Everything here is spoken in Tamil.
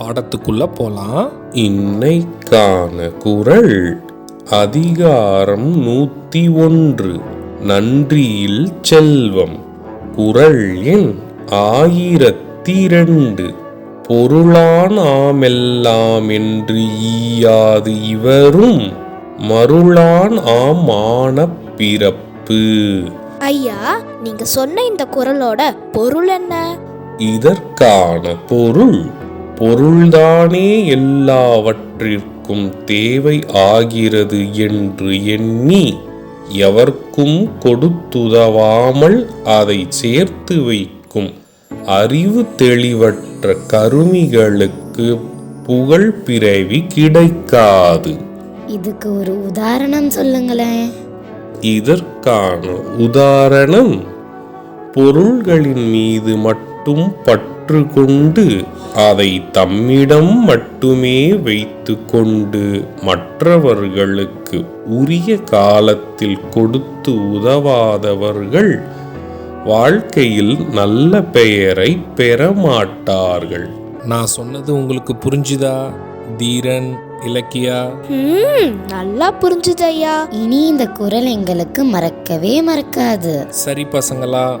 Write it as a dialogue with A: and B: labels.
A: பாடத்துக்குள்ள போலாம். இன்னைக்கான குரல் அதிகாரம் நூத்தி ஒன்று. நன்றியில் செல்வம். குரல் எண் ஆயிரத்தி இரண்டு. பொருளான் ஆமெல்லாம் என்று ஈயாது இவரும் மருளான் ஆமான பிறப்பு.
B: ஐயா நீங்க சொன்ன இந்த குரலோட பொருள் என்ன?
A: இதற்கான பொருள் பொருள்தானே எல்லாவற்றிற்கும் தேவை ஆகிறது என்று எண்ணி எவர்க்கும் கொடுத்துதவாமல் அதை சேர்த்து வைக்கும் அறிவு தெளிவற்ற கருமிகளுக்கு புகழ் பிறவி கிடைக்காது.
C: இதுக்கு ஒரு உதாரணம் சொல்லுங்களேன்.
A: இதற்கான உதாரணம் பொருள்களின் மீது மட்டும் பற்று கொண்டு அதை தம்மிடம் மட்டுமே வைத்து கொண்டு மற்றவர்களுக்கு உரிய காலத்தில் கொடுத்து உதவாதவர்கள் வாழ்க்கையில் நல்ல பெயரை பெற மாட்டார்கள் நான் சொன்னது உங்களுக்கு புரிஞ்சுதா தீரன் இலக்கியா?
B: ம் நல்லா புரிஞ்சுது ஐயா.
C: இனி இந்த குரல் எங்களுக்கு மறக்கவே மறக்காது.
A: சரி பசங்களா